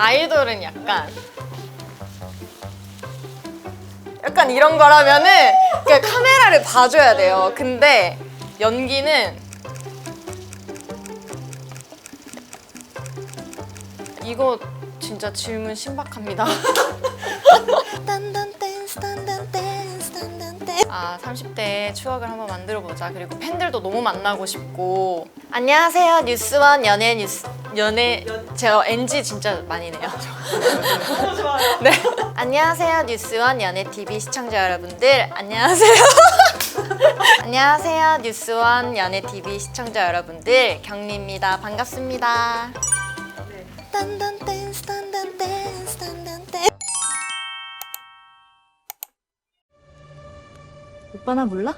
아이돌은 약간 약간 이런 거라면은 그냥 카메라를 봐줘야 돼요. 근데 연기는 이거 진짜 질문 신박합니다. 아, 30대 추억을 한번 만들어 보자. 그리고 팬들도 너무 만나고 싶고. 안녕하세요. 뉴스원 연예 뉴스 연예 제가 NG 진짜 많이 내요. 네. 안녕하세요. 뉴스원 연예 TV 시청자 여러분들. 안녕하세요. 안녕하세요. 뉴스원 연예 TV 시청자 여러분들. 경리입니다. 반갑습니다. 오빠 나 몰라?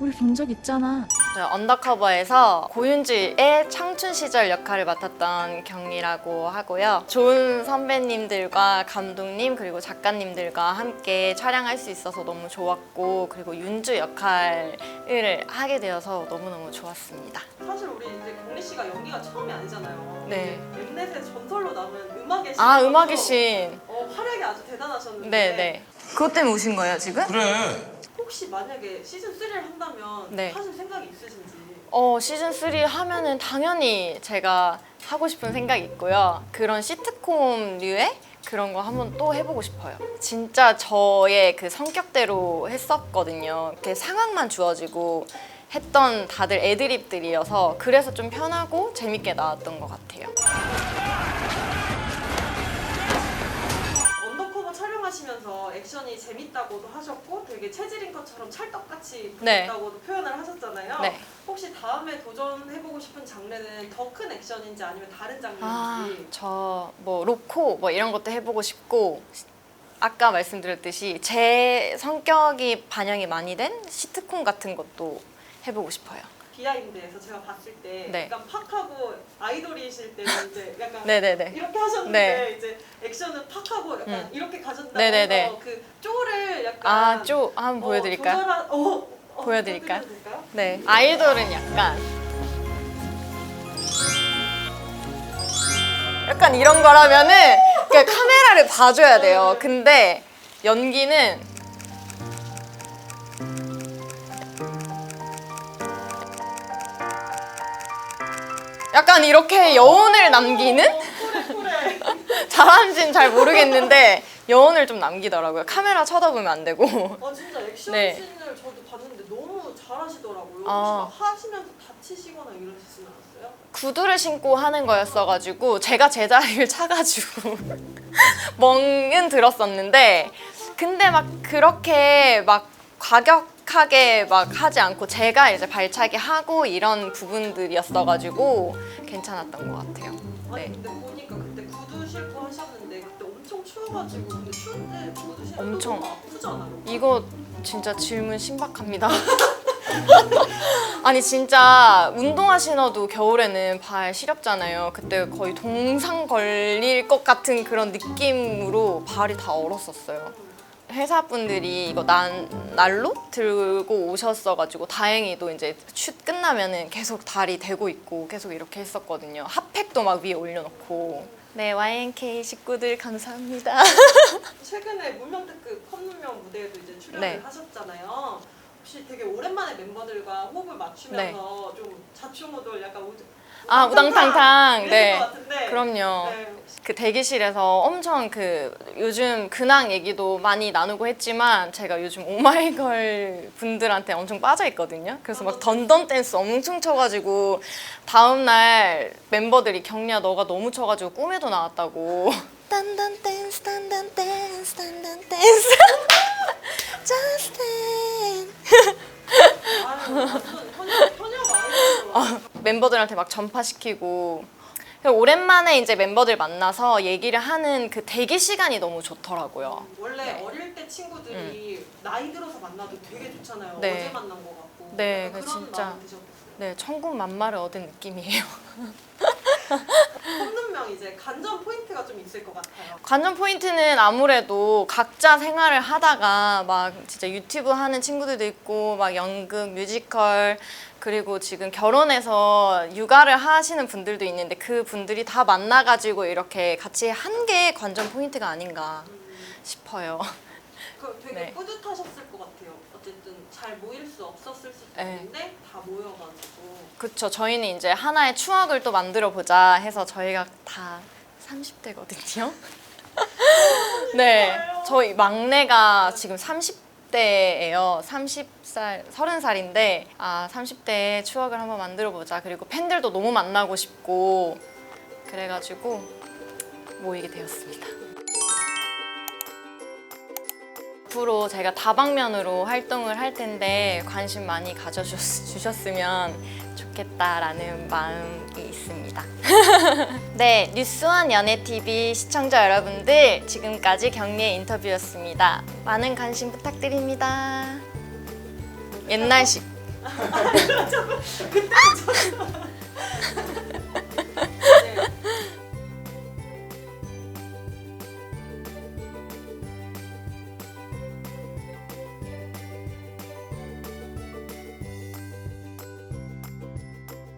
우리 본 적 있잖아. 저 언더커버에서 고윤지의 청춘 시절 역할을 맡았던 경리라고 하고요. 좋은 선배님들과 감독님 그리고 작가님들과 함께 촬영할 수 있어서 너무 좋았고 그리고 윤주 역할을 하게 되어서 너무너무 좋았습니다. 사실 우리 이제 경리 씨가 연기가 처음이 아니잖아요. 네. 엠넷의 전설로 남은 음악의 신. 아 음악의 신. 어, 활약이 아주 대단하셨는데. 네 네. 그것 때문에 오신 거예요 지금? 그래. 혹시 만약에 시즌 3를 한다면 네. 하실 생각이 있으신지. 어, 시즌 3 하면은 당연히 제가 하고 싶은 생각이 있고요. 그런 시트콤 류의 그런 거 한번 또 해보고 싶어요. 진짜 저의 그 성격대로 했었거든요. 이렇게 상황만 주어지고 했던 다들 애드립들이어서 그래서 좀 편하고 재밌게 나왔던 것 같아요. 촬영하시면서 액션이 재밌다고도 하셨고 되게 체질인 것처럼 찰떡같이 네. 붙었다고도 표현을 하셨잖아요. 네. 혹시 다음에 도전해보고 싶은 장르는 더 큰 액션인지 아니면 다른 아, 장르인지. 저 뭐 로코 뭐 이런 것도 해보고 싶고 아까 말씀드렸듯이 제 성격이 반영이 많이 된 시트콤 같은 것도 해보고 싶어요. 비하인드에서 제가 봤을 때 네. 약간 팍하고 아이돌이실 때는 이제 약간 네네네. 이렇게 하셨는데 네. 이제 액션은 팍하고 약간 음. 이렇게 가셨다고 네네네. 해서 그 쪼를 약간 아, 쪼 한번 어, 보여드릴까요? 조절한, 어, 어, 보여드릴까요? 보여드려도 될까요? 네. 아이돌은 약간 약간 이런 거라면은 그냥 카메라를 봐줘야 돼요. 근데 연기는 약간 이렇게 여운을 남기는 그래. 잘하는지는 잘 모르겠는데 여운을 좀 남기더라고요. 카메라 쳐다보면 안 되고. 아 진짜 액션 네. 씬을 저도 봤는데 너무 잘하시더라고요. 아. 혹시 막 하시면서 다치시거나 이러시진 않았어요? 구두를 신고 하는 거였어가지고 제가 제자리를 차가지고 멍은 들었었는데 근데 막 그렇게 막 과격 하게 막 하지 않고 제가 이제 발차기 하고 이런 부분들이었어가지고 괜찮았던 것 같아요. 아니 네. 근데 보니까 그때 구두 신고 하셨는데 그때 엄청 추워가지고 근데 추운데 구두 신고 엄청. 너무 않아요? 이거 진짜 질문 신박합니다. 아니 진짜 운동화 신어도 겨울에는 발 시렵잖아요. 그때 거의 동상 걸릴 것 같은 그런 느낌으로 발이 다 얼었었어요. 회사 분들이 이거 난 날로 들고 오셨어가지고 다행히도 이제 슛 끝나면은 계속 다리 대고 있고 계속 이렇게 했었거든요. 핫팩도 막 위에 올려놓고. 네 YNK 식구들 감사합니다. 최근에 문명 특급 컵눈명 무대에도 이제 출연을 네. 하셨잖아요. 혹시 되게 오랜만에 멤버들과 호흡을 맞추면서 좀 자충우돌 약간 우, 네. 아, 우당탕탕. 네. 것 같은데. 그럼요. 네. 그 대기실에서 엄청 그 요즘 근황 얘기도 많이 나누고 했지만 제가 요즘 오마이걸 분들한테 엄청 빠져 있거든요. 그래서 막 던던 댄스 엄청 쳐가지고 다음 날 멤버들이 경리야 너가 너무 쳐가지고 꿈에도 나왔다고. 딴딴 댄스 딴딴 댄스 딴딴 댄스 Just dance 멤버들한테 막 전파시키고 그래서 오랜만에 이제 멤버들 만나서 얘기를 하는 그 대기 시간이 너무 좋더라고요. 원래 네. 음. 어릴 때 친구들이 나이 들어서 만나도 되게 좋잖아요. 네. 어제 만난 것 같고. 네, 그 그런 진짜. 마음 드셨겠어요. 네, 천군 만마를 얻은 느낌이에요. 항상 이제 간전 포인트가 좀 있을 것 같아요. 관전 포인트는 아무래도 각자 생활을 하다가 막 진짜 유튜브 하는 친구들도 있고 막 연극, 뮤지컬 그리고 지금 결혼해서 육아를 하시는 분들도 있는데 그 분들이 다 만나가지고 이렇게 같이 한 게 관전 포인트가 아닌가 싶어요. 그 되게 네. 뿌듯하셨을 것 같아요. 어쨌든 잘 모일 수 없었을 수도 네. 있는데 다 모여가지고 그쵸. 저희는 이제 하나의 추억을 또 만들어 보자 해서 저희가 다 30대거든요. 네. 저희 막내가 지금 30대예요. 30살, 30살인데 아, 30대의 추억을 한번 만들어 보자. 그리고 팬들도 너무 만나고 싶고 그래 가지고 모이게 되었습니다. 앞으로 제가 다방면으로 활동을 할 텐데 관심 많이 가져주셨으면 좋겠다라는 마음이 있습니다. 네, 뉴스원 연예TV 시청자 여러분들 지금까지 경리의 인터뷰였습니다. 많은 관심 부탁드립니다. 옛날식